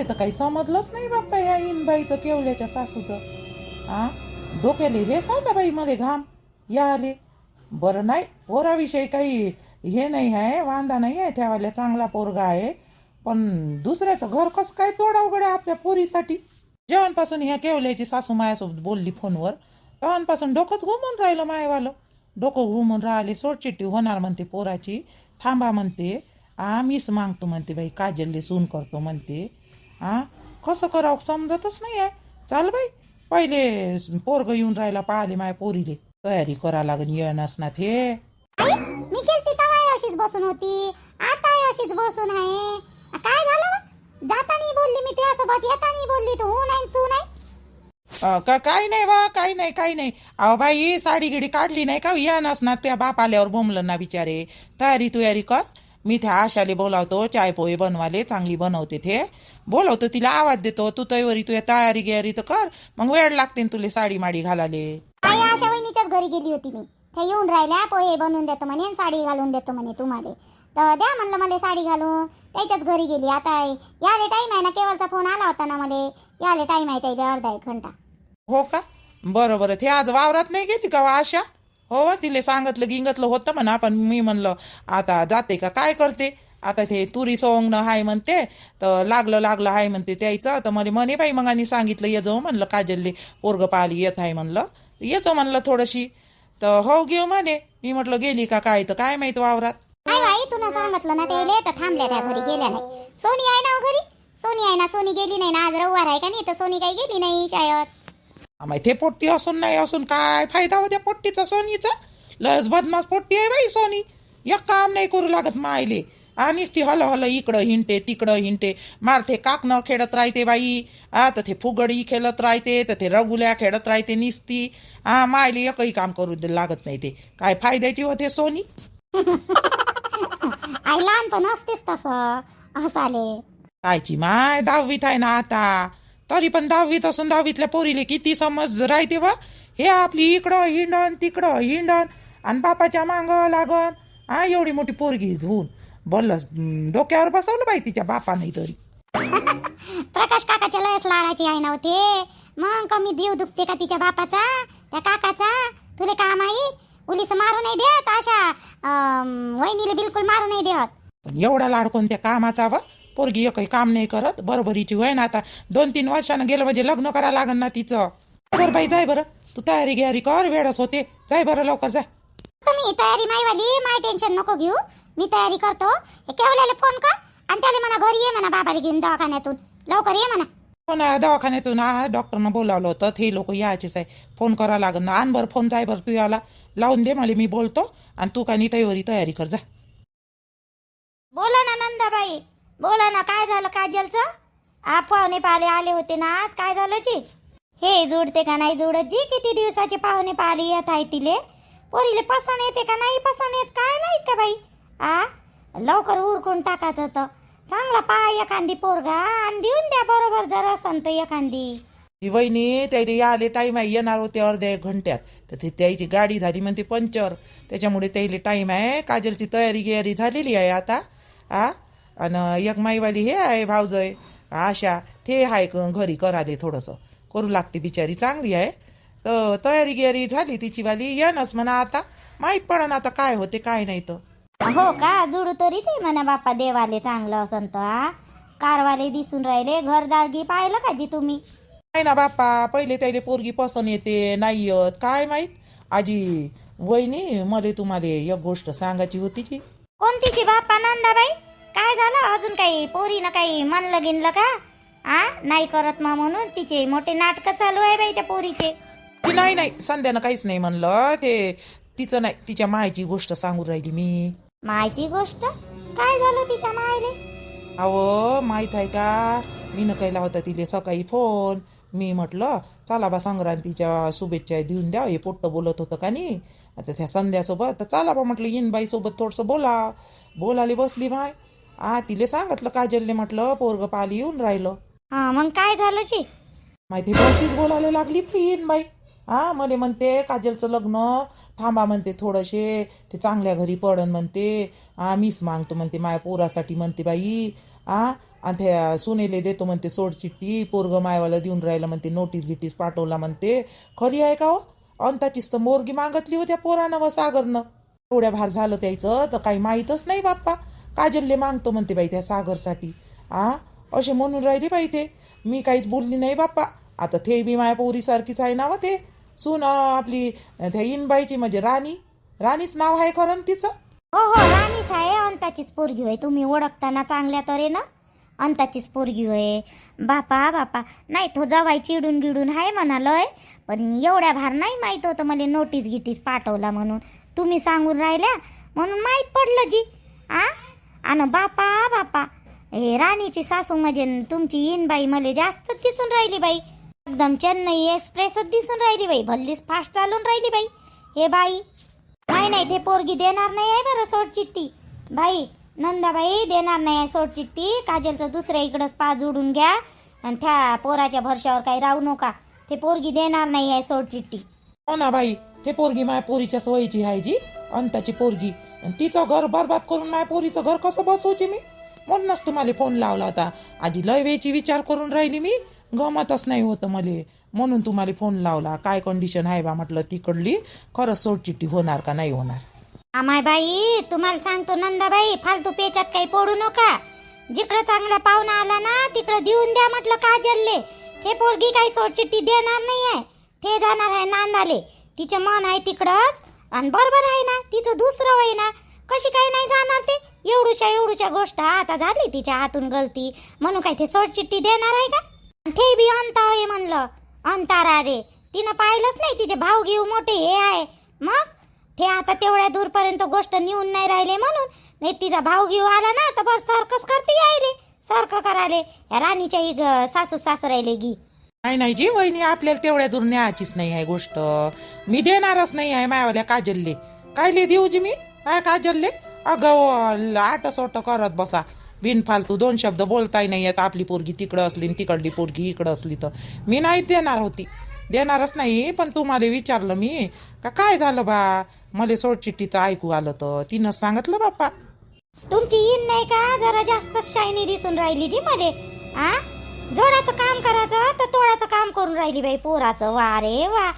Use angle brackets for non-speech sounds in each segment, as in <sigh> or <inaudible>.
ते तर काही समजलंच नाही बाप्पा या इनबाईचं केवल्याच्या सासूचं आ डोक्याले हे सांगा बाई मले घाम या आले बरं नाही पोराविषयी काही हे नाही आहे वांदा नाही आहे त्यावाल्या चांगला पोरगा आहे पण दुसऱ्याचं घर कसं काय तोडा उघड्या आपल्या पोरीसाठी जेवणपासून ह्या केवल्याची सासू मायासोबत बोलली फोनवर तेव्हापासून डोकंच घुमून राहिलं मायवालं डोकं घुमून राहिले सोडचिट्टी होणार म्हणते पोराची थांबा म्हणते आ मीच मागतो म्हणते बाई काजलले सून करतो म्हणते आ कसं करावं समजतच नाही आहे चाल बाई. पहिले पोरग येऊन राहिला पाहिले माय पोरीले. तयारी करा लागन येणच ना ते आई मी गेलती तवा अशीच बसून होती. आता अशीच बसून आहे. काय झालं? जातानी बोलली मी तुझ्यासोबत येतानी बोलली तू हो नाही चू नाही. काही नाही वा काही नाही काही नाही. अहो बाई साडी गिडी काढली नाही का? येणच ना त्या बाप आल्यावर बोंबलं ना बिचारे. तयारी तुयारी कर. मी त्या आशाले बोलावतो चाय पोहे बनवाले चांगली बनवते ते. बोलवतो तिला आवाज देतो तू तयारी तुया तयारी गियारी तर कर मग वेळ लागते ना तुले साडी माडी घालाले. आई आशा वहिनीच्याच घरी गेली होती मी. ते येऊन राहिल्या पोहे बनवून देतो म्हणे आणि साडी घालून देतो म्हणे तुम्हाला. तर द्या म्हणलं मला साडी घालून. त्याच्याच घरी गेली. आता याले टाईम आहे ना केवळचा फोन आला होता ना मला. याले टाईम आहे त्याला अर्धा एक घंटा. हो का? बरं बरं ते आज वावरात नाही गेली का वा आशा? हो तिले सांगितलं गिंगतलं होतं म्हणा पण मी म्हणलं आता जाते का काय करते? आता ते तुरी सोंगणं हाय म्हणते तर लागलं लागलं हाय म्हणते त्याचं. तर मला म्हणे बाई मग आणि सांगितलं ये जाऊ म्हणलं काजलले पोरग पाहिली येत आहे म्हणलं. येतो म्हणलं थोडीशी. तर हो घेऊ म्हणे. मी म्हटलं गेली का काय? तर काय माहीत वावरात? काय बाई तुला सांगितलं ना त्याला तर थांबल्या त्या घरी गेल्या नाही. सोनी आहे ना हो घरी? सोनी आहे ना सोनी गेली नाही ना आज रविवार आहे का नाही? तर सोनी काही गेली नाही शाळेत आम्हाला ते पोट्टी असून नाही असून काय फायदा हो त्या पोट्टीचा सोनीचा? लस बदमास पोट्टी आहे बाई सोनी. एक काम नाही करू लागत मायले. आणिच ती हल हल इकडं हिंडते तिकडं हिंडते. मारते काकणं खेळत राहते बाई. आ तर ते फुगडी खेळत राहते तर ते रगुल्या खेळत राहते निसती. हा मायले एकही काम करू दे- लागत नाही ते. काय फायद्याची होते सोनी? आई लहानपण असतेच तसं. हसाले कायची माय दहावीत आहे ना आता. तरी पण दहावीत असून दहावीतल्या पोरीले किती समज राहते वा हे आपली इकडं हिंडण तिकडं हिंडण आणि बापाच्या मांग लागन. हा एवढी मोठी पोरगी बोललंस हम्म, डोक्यावर बसवलं बाई तिच्या बापाने तरी. <laughs> प्रकाश काकाच्या लयच लाडाची आहे ना होते मग कमी जीव दुखते का तिच्या बापाचा? त्या काकाचा? तुले काम आहे उलीस मारू नाही देत अशा वहिनीला बिलकुल मारू नाही देत. एवढा लाड कोणत्या कामाचा व? पोरगी एकही काम नाही करत. बरोबरीची होय ना आता. दोन तीन वर्षानं गेलं म्हणजे लग्न करा लागन ना तिचं. बरं बाई जाय बरं. तू तयारी गियारी कर वेळच होते. जाय बरं लवकर जाय. तुम्ही तयारी माईवाली माय टेन्शन नको घेऊ. मी तयारी करतो. हे केवल्याला फोन कर आणि त्याला म्हणा घरी ये म्हणा बाबाला घेऊन दवाखान्यातून. लवकर ये म्हणा. हो ना दवाखान्यातून हा डॉक्टरनं बोलावलं होतं. ते लोक यायचेच आहे. फोन करा लागन ना. आण बरं फोन जाय बरं तू याला. लावून दे मला मी बोलतो. आणि तू का तयारी तयारी कर जा. बोला ना नंदाबाई. बोला ना काय झालं काजलचं? पाहुणे पाले आले होते ना आज काय झालं जी? हे जुडते का नाही जुडत जी? किती दिवसाचे पाहुणे पाले येत आहे तिले? पोरीले पसंत येते का नाही पसंत येत? काय माहीत का बाई? आ? लवकर उरकून टाकायचं तर. चांगला पहा एखादी पोरगा आणि देऊन द्या बरोबर जर असन तर एखादी. वहिनी त्याला याले टाईम आहे येणार होते अर्ध्या एक घंट्यात. तर ते त्याची गाडी झाली म्हणते पंचर. त्याच्यामुळे त्याला टाईम आहे काजलची तयारी गियारी झालेली आहे आता. आ? आणि एक माईवाली हे आहे भावजय आशा ते आहे क- घरी कराले थोडंसं. करू लागते बिचारी चांगली आहे. तर तयारी गियारी झाली तिची वाली येणच म्हणा आता. माहीत पडन आता काय होते काय नाही तर हो का? जुडू तरी ते म्हणा बाप्पा देवाले चांगलं असन तर? कारवाले दिसून राहिले घरदारगी पाहिलं का जी तुम्ही? नाही ना बाप्पा पहिले त्याला पोरगी पसंत येते नाही येत. काय माहीत? आजी वहिनी मला तुम्हाला एक गोष्ट सांगायची होती की कोणतीची बाप्पा नंदाबाई? काय झालं? अजून काही पोरीनं काही म्हणलं गिनलं का? आ? नाही करत मग म्हणून तिचे मोठे नाटक चालू आहे बाई त्या पोरीचे. की नाही नाही. संध्यानं काहीच नाही म्हणलं. ते तिचं नाही तिच्या मायची गोष्ट सांगू राहिली मी. मायची गोष्ट? काय झालं तिच्या मायले? अहो माहीत आहे का? मी न केला होता तिले सकाळी फोन मी म्हटलं चला बा संक्रांतीच्या शुभेच्छा देऊन द्या. हे पोट्ट बोलत होतं का नाही? आता त्या संध्यासोबत तर चला बा म्हटलं येईन बाई सोबत थोडंसं बोला. बोलाले बसली माय. आ तिले सांगितलं काजलने म्हटलं पोरग पाली येऊन राहिलं. हा मग काय झालं जी माहिती बसतीच बोलायला लागली येईन बाई. हा मला म्हणते काजलचं लग्न थांबा म्हणते थोडंसे ते चांगल्या घरी पडन म्हणते. हा मीच मागतो म्हणते माया पोरासाठी म्हणते बाई. आ आणि त्या सुनेले देतो म्हणते सोड चिठ्ठी पोरग मायवाला देऊन राहिलं म्हणते नोटीस बिटीस पाठवला म्हणते. खरी आहे का हो? अंताचीच तर मोरगी मागतली होत्या पोरानं व सागरनं. एवढ्या भार झालं त्याचं तर काही माहीतच नाही बाप्पा. काजलले मागतो म्हणते बाई त्या सागरसाठी. आ? असे म्हणून राहिले बाई ते. मी काहीच बोलली नाही बाप्पा. आता ते बी माया पोरीसारखीच आहे ना ते. सून आपली त्या इनबाईची म्हणजे राणी. राणीच नाव आहे खरं तिचं. हो हो राणीच आहे. अंताचीच पोरगी होय. तुम्ही ओळखताना चांगल्या तरे ना अंताचीच पोरगी होय. बापा बापा. नाही तो जवाई चिडून गिडून आहे म्हणालोय. पण एवढ्या भार नाही माहीत होतं मला नोटीस गिटीस पाठवला म्हणून. तुम्ही सांगून राहिल्या? म्हणून माहीत पडलं जी. आ? आणि बापा बापा. हे राणीची सासू म्हणजे तुमची तुमची इनबाई मला जास्त दिसून राहिली बाई. एकदम चेन्नई एक्सप्रेसच दिसून राहिली बाई. भल्लीच फास्ट चालून राहिली बाई. हे बाई नाही नाही ते पोरगी देणार नाही आहे बरं सोड चिठ्ठी. बाई नंदाबाई देणार नाही आहे सोड चिठ्ठी. काजलचं दुसऱ्या इकडंच पा जोडून घ्या. आणि त्या पोराच्या भरशावर काही राहू नका. ते पोरगी देणार नाही आहे सोड चिठ्ठी. हो ना बाई ते पोरगी माया पोरीच्या सोयीची आहे जी. अंताची पोरगी. आणि तिचं घर बरबाद करून माय पोरीचं घर कसं बसवते मी? म्हणूनच तुम्हाला फोन लावला होता. आधी लय वेळची विचार करून राहिली मी. गमतच नाही होतं मले. म्हणून तुम्हाला फोन लावला. काय कंडिशन आहे बा म्हटलं तिकडली. खरंच सोडचिट्टी होणार का नाही होणार? आमाय बाई तुम्हाला सांगतो नंदाबाई फालतू पेचात काही पडू नका. जिकडं चांगला पाहुणा आला ना तिकडं देऊन द्या म्हटलं काजलले. ते पोरगी काही सोडचिट्टी देणार नाही आहे ते जाणार आहे नांदाले. तिचं मन आहे तिकडंच. आणि बरोबर आहे ना तिचं दुसरं वय ना. कशी काही नाही जाणार ते? एवढूच्या एवढूच्या गोष्ट आता झाली तिच्या हातून गलती. म्हणून काय ते सोडचिट्टी देणार आहे का? ते बी अंता होय म्हणलं. अंतारा रे तिनं पाहिलंच नाही तिचे भाऊ घेऊ मोठे हे आहे. मग? ते आता तेवढ्या दूरपर्यंत गोष्ट नेऊन नाही राहिले म्हणून. नाही तिचा भाऊ घेऊ आला ना तर बस सारखंच करते यायले. सारखं करायले. या राणीच्या ग- सासू सासरायले गी नाही नाही जी वहिनी आपल्याला तेवढ्या दूर न्यायचीच नाही आहे गोष्ट. मी देणारच नाही आहे मायावाल्या काजलले. कायले देऊ जी मी? काय काजलले? अगं आटसोट करत बसा. बिनफालतू दोन शब्द बोलताही नाही येत आपली पोरगी तिकडं असली आणि तिकडली पोरगी इकडं असली तर. मी नाही देणार होती. देणारच नाही पण तुम्हाला विचारलं मी. का काय झालं बा? मला सोडचिठ्ठीचं ऐकू आलं तर. तिनं सांगितलं बाप्पा. तुमची इन नाही का? जरा जास्त शायनी दिसून राहिली जी मले. आ? जोडाचं काम करायचं तर तोडाचं काम करून राहिली बाई पोराचं. वा रे वा.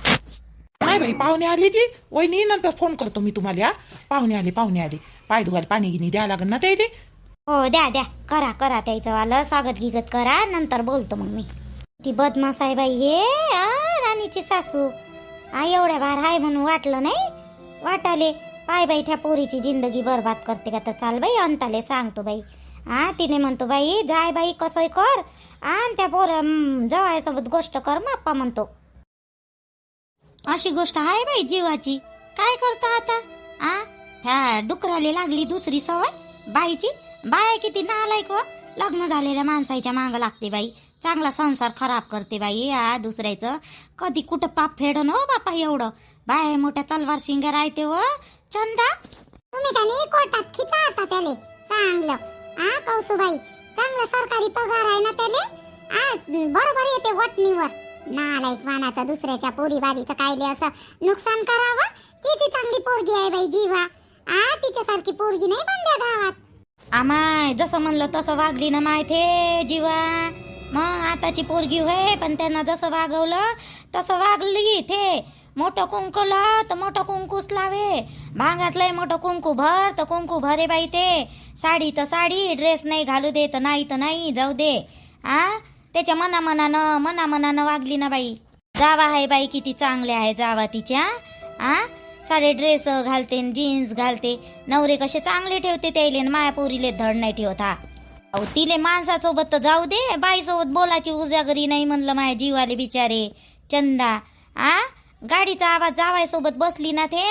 नाही बाई पाहुणे आली जी वहिनी नंतर फोन करतो मी तुम्हाला हा. पाहुणे आले पाहुणे आले. पाय धुवायला पाणी गिनी द्या लागेल ना त्याले. हो द्या द्या. करा करा त्याचं वालं स्वागत गिगत करा नंतर बोलतो मग मी. ती बदमाश आहे बाई हे. आ, राणीची सासू. आ एवढ्या भार आहे म्हणून वाटलं नाही. वाटाले पाय बाई त्या पोरीची जिंदगी बरबाद करते का तर चाल बाई अंताले सांगतो बाई. हा तिने म्हणतो बाई जाय बाई कसं कर. आणि त्या पोर जवायसोबत गोष्ट कर माप्पा म्हणतो. अशी गोष्ट आहे बाई जीवाची. काय करता आता? आ? त्या डुकराले लागली दुसरी सवय? बाईची? बाय किती नालायक व लग्न झालेल्या माणसाच्या मांग लागते बाई. चांगला संसार खराब करते बाई. आ दुसऱ्याचं कधी कुठं पाप फेडन हो बापा एवढं. बाय मोठ्या तलवार शिंग आहे ते व हो. चंदा? तुम्ही त्याने कोर्टात खिचा आता त्याले. चांगलं. आ कौसुबाई चांगलं सरकारी पगार आहे ना त्याले? आज बरोबर येते वटणीवर. नालायक वानाचा दुसऱ्याच्या पोरी बारीचं कायले असं नुकसान करावं? किती चांगली पोरगी आहे बाई जीवा. आ तिच्यासारखी पोरगी नाही बंद्या गावात. आमाय जसं म्हणलं तसं वागली ना माय थे जीवा. मग आताची पोरगी होय पण त्यांना जसं वागवलं तसं वागली थे. मोठं कुंकूला तर मोठं कुंकूच लावे. भांगातलंय मोठं कुंकू भर तर कुंकू भरे बाई ते. साडी तर साडी ड्रेस नाही घालू दे तर नाही तर नाही जाऊ दे. आ? त्याच्या मनामनानं मनामनानं वागली ना बाई. जावा आहे बाई किती चांगल्या आहे जावा तिच्या. आ? सारे ड्रेस घालते जीन्स घालते. नवरे कसे चांगले ठेवते त्याले न माया पोरीले धड नाही ठेवत हा. अहो तिले माणसासोबत तर जाऊ दे. बाईसोबत बोलाची उजागरी नाही म्हणलं माझ्या जीवाले बिचारे. चंदा. आ? गाडीचा आवाज जावायसोबत बसली ना ते.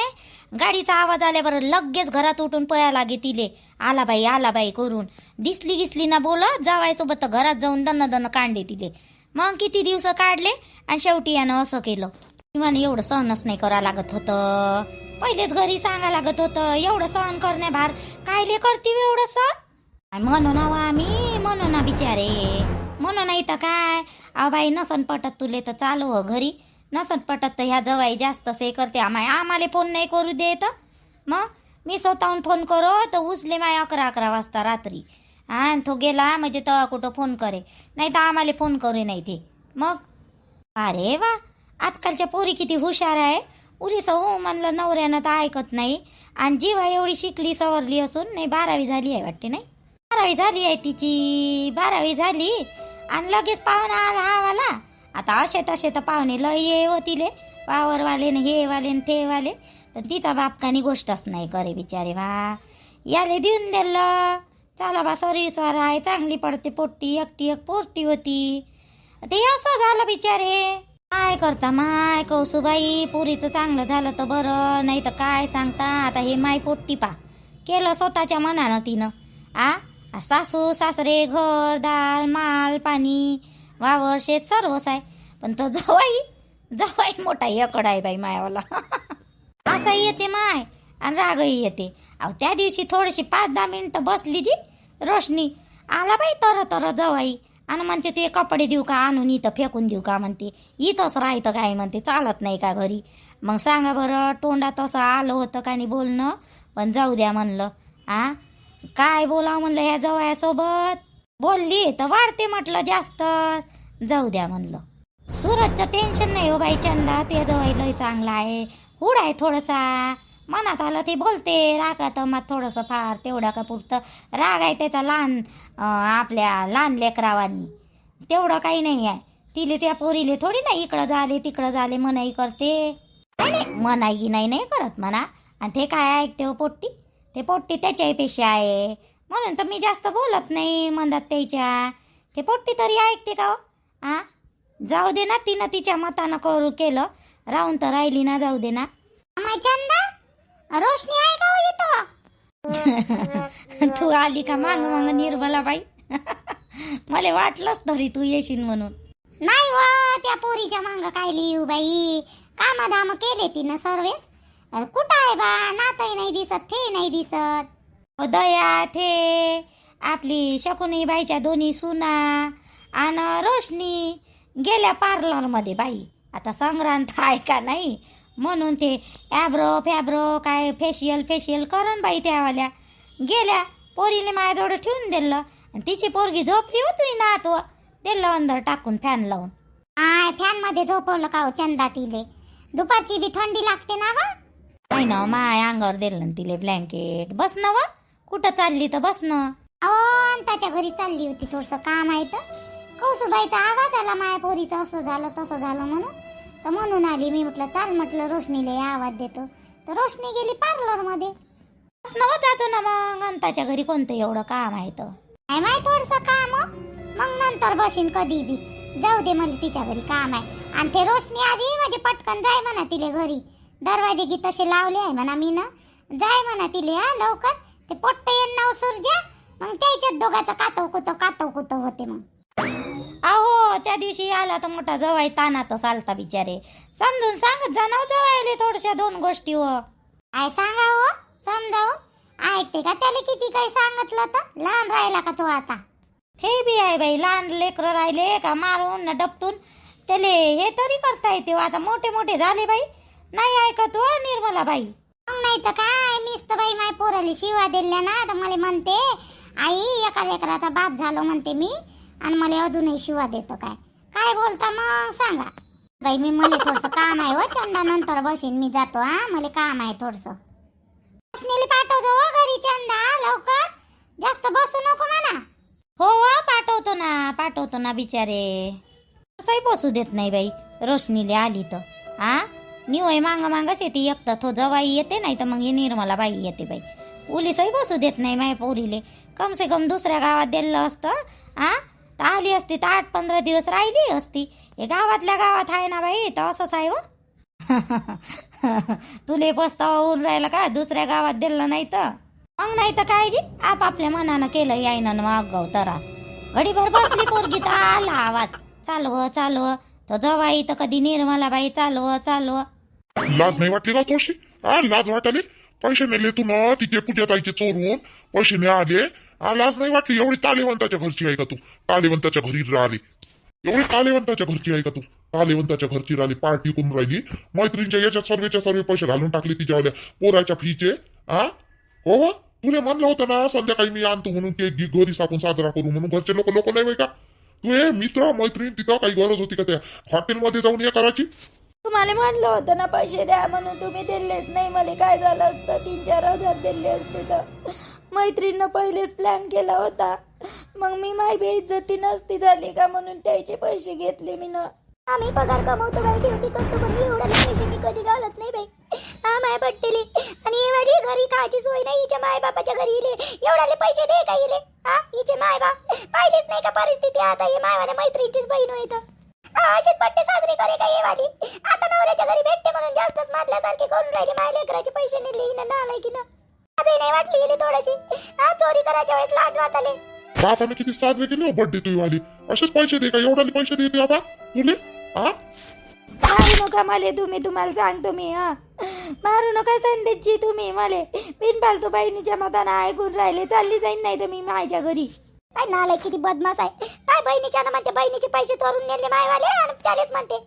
गाडीचा आवाज आल्यावर लगेच घरात उठून पळा लागे तिले. आला बाई आला बाई करून. दिसली गिसली ना बोलत जावायसोबत तर घरात जाऊन दन्न दन्न कांडे तिले. मग किती दिवस काढले? आणि शेवटी यानं असं केलं. किमान एवढं सहनच नाही करा लागत होतं. पहिलेच घरी सांगा लागत होतं. एवढं सहन करण्या भार कायले करते एवढं सहन? म्हणून ना वा आम्ही म्हणून ना बिचारे. म्हणून नाही तर काय? अहो बाई नसन पटत तुले तर चालू हो घरी. नसन पटत तर ह्या जवाई जास्त से करते आम्हा आम्हाला फोन नाही करू देत. मग मी स्वतःहून फोन करो तर उचले माय अकरा अकरा वाजता रात्री. आणि तो गेला म्हणजे तेव्हा कुठं फोन करे. नाही तर आम्हाला फोन करे नाही ते. मग अरे वा आजकालच्या पोरी किती हुशार आहे. उलीस हो म्हणलं नवऱ्यानं तर ऐकत नाही. आणि जीवा एवढी शिकली सवरली असून नाही बारावी झाली आहे वाटते नाही? बारावी झाली आहे तिची बारावी झाली. आणि लगेच पाहुणा आला हा वाला. आता असे तसे तर पाहुणे लय ये होतीले पावरवाले न हे वाले न ते वाले. पण तिचा बाप कानी गोष्टच नाही करे बिचारे वा याले देऊन दिलं चला बा सरीसवार आहे चांगली पडते पोट्टी एकटी एक पोट्टी होती. ते असं झालं बिचारे. काय करता माय कौसुबाई पुरीचं चांगलं झालं तर बरं नाही तर काय सांगता आता हे माय पोट्टी पा. केलं स्वतःच्या मनानं तिनं. आ सासू सासरे घर दाल माल पाणी. वावर शेत सर्वच आहे. पण तो जवाई जवाई मोठा एकड आहे बाई मायावाला. असंही येते माय आणि रागही येते. अहो त्या दिवशी थोडीशी पाच दहा मिनटं बसली जी रोशनी. आला बाई तर तर जवाई. आणि म्हणते ते कपडे देऊ का? आणून इथं फेकून देऊ का? म्हणते. इथंच राहतं काय? म्हणते. चालत नाही का घरी? मग सांगा बरं तोंडात असं आलं होतं का नाही बोलणं? पण जाऊ द्या म्हणलं. आ? काय बोलावं म्हणलं ह्या जवळ्यासोबत बोलली तर वाढते म्हटलं जास्त. जाऊ द्या म्हणलं. सूरजचं टेन्शन नाही हो बाई चंदा ते जवळ लय चांगला आहे. हुड आहे थोडंसा. मनात आलं ते बोलते रागात मग थोडंसं फार तेवढा का पुरतं. राग आहे त्याचा लहान आपल्या लहान लेकरावानी. तेवढं काही नाही आहे. तिले त्या पोरीले थोडी ना इकडं झाले तिकडं झाले मनाई करते. नाही मनाई नाही नाही करत म्हणा. आणि ते काय ऐकते हो पोट्टी? ते पोट्टी त्याच्याही पेशी आहे. म्हणून तर मी जास्त बोलत नाही म्हणतात त्याच्या. ते पोट्टी तरी ऐकते का हो? आ? जाऊ दे ना तिनं तिच्या मतानं करू केलं. राहून तर राहिली ना जाऊ दे ना. चंदा रोशनी आहे का हो इथं? <laughs> तू आली का मांग मांग निर्मला बाई? <laughs> मला वाटलंच तरी तू येशील म्हणून. नाही व त्या पोरीच्या मांग काय लिहू बाई? कामा दाम केले तिनं सर्वेस कुठं आहे बा? नातही नाही दिसत ते नाही दिसत. दया थे. आपली शकुनी बाईच्या दोन्ही सुना आणि रोशनी गेल्या पार्लरमध्ये बाई. आता संक्रांत आहे का नाही? म्हणून ते ॲब्रो फॅब्रो काय फेशियल फेशियल करण बाई त्यावाल्या. गेल्या पोरीने माझ्याजवळ ठेवून दिलं आणि तिची पोरगी झोपली होती ना तो. दिलं अंदर टाकून फॅन लावून. आय फॅनमध्ये झोपवलं का हो चंदा तिले? दुपारची बी थंडी लागते ना वा? ना माय अंगावर दिलं तिले ब्लँकेट बस ना व. कुठं चालली तर बस ना. अहो त्याच्या घरी चालली होती थोडस काम आहे तर. कौसुबाईचा आवाज आला माया पोरीचं असं झालं तसं झालं म्हणून. तर म्हणून आली मी म्हटलं चाल म्हटलं रोशनीला आवाज देतो. तर रोशनी गेली पार्लरमध्ये हो जातो ना मग. अंताच्या घरी कोणतं एवढं काम आहे तर. नाही माय थोडस काम हो. मग नंतर बसीन कधी बी. जाऊ दे मला तिच्या घरी काम आहे. आणि ते रोशनी आधी म्हणजे पटकन जाय म्हणा तिले घरी. दरवाजे गी तसे लावले आहे म्हणा मी ना जाय म्हणा तिले हा लवकर. ते पोट्ट नाव सूर्या मग त्याच्यात दोघाचं कातव कुतो कातव कुतो होते मग. अहो त्या दिवशी आला तर मोठा जवाई तानातच आलता बिचारे. समजून सांगत जा ना जवायले थोडशा दोन गोष्टी व काय सांगावं हो? समजावून? ऐकते का त्याला किती काही सांगितलं तर लहान राहिला का तो आता? हे बी आहे बाई लहान लेकरं राहिले का मारून न डपटून. त्याले हे तरी करता येते हो. आता मोठे मोठे झाले बाई. नाही ऐकत हो निर्मला बाई मग नाही तर काय मीच तर बाई माय पोराला शिवा दिल्या ना तर मला म्हणते आई एका लेकराचा बाप झालो म्हणते मी आणि मला अजूनही शिवा देतो काय. काय बोलता मग सांगा. बाई मी मला थोडस काम आहे हो चंदा नंतर बसीन मी जातो हा मला काम आहे थोडस. रोशनीला पाठवतो हो घरी चंदा लवकर. जास्त बसू नको म्हणा. हो हो पाठवतो ना पाठवतो ना बिचारे. कसंही बसू देत नाही बाई रोशनीले आली तर हा? निवय मांग मांगच येते एक तर तो जवाई येते नाही तर मग हे निर्मला बाई येते बाई. उलीसही बसू देत नाही माय पोरीले. कम से कम दुसऱ्या गावात दिलं असतं आ? तर आली असती तर आठ पंधरा दिवस राहिली असती. हे गावातल्या गावात आहे ना बाई तर असंच आहे व हो. <laughs> तुले पस्तावा होऊन राहिला का? दुसऱ्या गावात दिलं नाही तर. मग नाही तर काय जी आपापल्या मनानं केलं यायनं मागव तरास. घडीभर बसली पोरगी तर आला आवाज. चालव चालव. तर जवाई तर कधी निर्मला बाई चालव चालव. लाज नाही वाटली का थोडीशी हा लाज वाटाले. पैसे नेले तू ना तिचे पूजा ताईचे चोरून पैसे नाही आले हा लाज नाही वाटली. एवढी तालेवंताच्या घरची आहे का तू? तालेवंताच्या घरी राहिली. एवढी तालेवंताच्या घरची आहे का तू? तालेवंताच्या घरची राहिली पार्टी करून राहिली. मैत्रिणीच्या याच्या सर्वेच्या सर्व पैसे घालून टाकले तिच्यावाल्या पोराच्या फीचे. हा? हो हो. तुला म्हणलं होतं ना संध्याकाळी मी आणतो म्हणून ते घरी सापून साजरा करू म्हणून. घरचे लोक लोक नाही का? तू हे मित्र मैत्रीण तिथं काही गरज होती का त्या? हॉटेलमध्ये जाऊन हे करायची? तुम्हाला म्हणलं होतं ना पैसे द्या म्हणून तुम्ही दिलेच नाही. मला काय झालं असतं? तीन चार हजार दिले असते तर. मैत्रीणनं पहिलेच प्लॅन केला होता. मग मी माय बेइज्जती नसती झाली का म्हणून त्याचे पैसे घेतले मी ना. आम्ही पगार कमवतो बाई ड्युटी करतो पण मी एवढ्या पैसे मी कधी घालत नाही बाई. हा माय पट्टेली आणि हे वाली घरी खायची सोय नाही हिच्या माय बापाच्या घरी इले. एवढ्याले पैसे दे का इले? हा हिचे माय बाप पाहिलेच नाही का परिस्थिती? आता हे मायवाल्या मैत्रीचीच बहीण होईत अशीच पट्टे साजरे करे का हे वाली? आता नवऱ्याच्या घरी भेटते म्हणून जास्तच मारल्यासारखे करून राहिले. माय लेकराचे पैसे नेले हिनं नालाय की ना आजही नाही वाटली गेली थोडीशी. हा चोरी करायच्या वेळेस लाट वाटाले. बापाने किती साजरे केले हो बर्थडे तुझी वाली. असेच पैसे दे का? एवढाले पैसे देते बाबा. तुले हा? मारू नका मला तुम्ही तुम्हाला सांगतो मी हा. मारू नका संदेशजी तुम्ही मला. बिनपालतू बहिणीच्या मतानं ऐकून राहिले चालली जाईन नाही तर मी माझ्या घरी. काय नालाय किती बदमाश आहे. काय बहिणीच्या ना म्हणते बहिणीचे पैसे चोरून नेले मायवाले आणि त्यालेच म्हणते.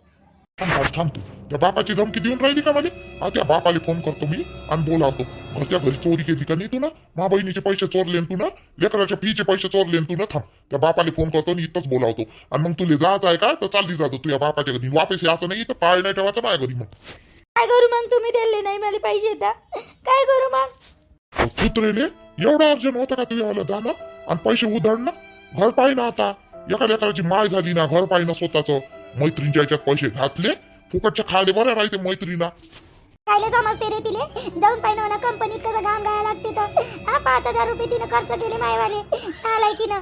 थांब थांब थांब तू. त्या बापाची धमकी देऊन राहिली का मला? हा त्या बापाला फोन करतो मी आणि बोलावतो. घरच्या घरी चोरी केली का नाही तू ना? मा बहिणीचे पैसे चोरले न तू ना? लेकराच्या फीचे पैसे चोरले न तू ना? थांब. त्या बापाला फोन करतो आणि इथंच बोलावतो. आणि मग तुला जायचं आहे का? तर चालली जातो. तुझ्या बापाच्या घरी. वापस यायचं नाही तर पाय नाही ठेवायचं माझ्या घरी मग. काय करू मग? तुम्ही दिले नाही मला पाहिजे आता काय करू मग? कुत्रेले एवढा अर्जंट होता का तुझ्यावाला जाणं? आणि पैसे उधळणं? घर पाय ना आता. एका लेकराची माय झाली ना घर पाय ना स्वतःच. मैत्रिणीच्या याच्यात पैसे घातले फुकटच्या खाले बरं राहते मैत्रीणा कायले समजते रे तिले. जाऊन पाहिजे म्हणा कंपनीत कसं घाम गाया लागते तर. हा पाच हजार रुपये तिनं खर्च केले मायवाले. आलाय की ना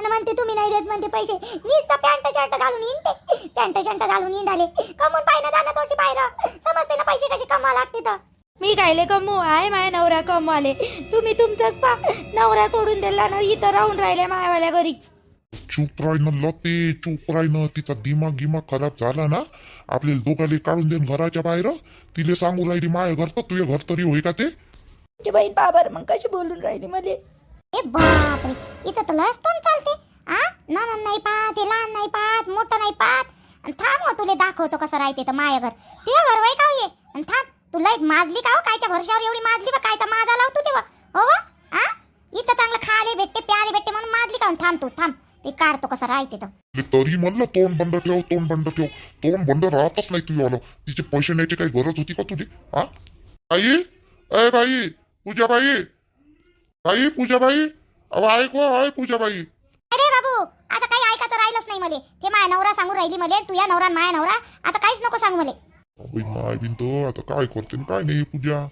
म्हणते तुम्ही नाही देत म्हणते पैसे. नीस पॅन्ट शर्ट घालून येईन पॅन्ट शर्ट घालून येईन आले कमून पाहिजे जाणं थोडीशी बाहेर समजते ना पैसे कसे कमवा लागते तर. मी कायले कमू आहे माय नवरा कमवाले तुम्ही तुमचाच पा नवरा सोडून दिला ना इथं राहून राहिल्या मायावाल्या घरी. चूप राहिनं लते चूप राहिनं. तिचा दिमाग गिमाग खराब झाला ना आपल्याला दोघाले काढून देईन घराच्या बाहेर. तिले सांगू राहिली माय घर तर तुझे घर तरी होई का ते? तुझी बहीण बाबर मग कशी बोलून राहिली मध्ये ए बापरे इथं तर लस तोंड चालते. आ? नाना नाही पाहत हे लहान नाही पाहत मोठं नाही पाहत. आणि थांब हो तुले दाखवतो कसं राहते तर माया घर. तुझ्या घर वय का हो? ये आणि थांब तुला एक माजली का हो? कायच्या भरशावर एवढी माजली का कायचा माजा लावतो तुले हो हो आ? इथं चांगलं खाले भेटते प्याले भेटते म्हणून माजली का? आणि थांब तू थांब. ते काढतो कसं राहते तर तरी म्हणलं तोंड बंद ठेव तोंड बंद ठेव. तोंड बंद राहतच नाही तुझ्यावालं तिचे पैसे न्यायची काही गरज होती का तुझी? हा आई अय बाई पूजाबाई. बाई पूजाबाई. अहो ऐको आहे पूजाबाई. अरे बाबू आता काही ऐकायचं राहिलंच नाही मले. ते माया नवरा सांगू राहिली मले तुझ्या नवरा माया नवरा. आता काहीच नको सांगू मले. बाई माय बिन तर आता काय करते न काय नाही पूजा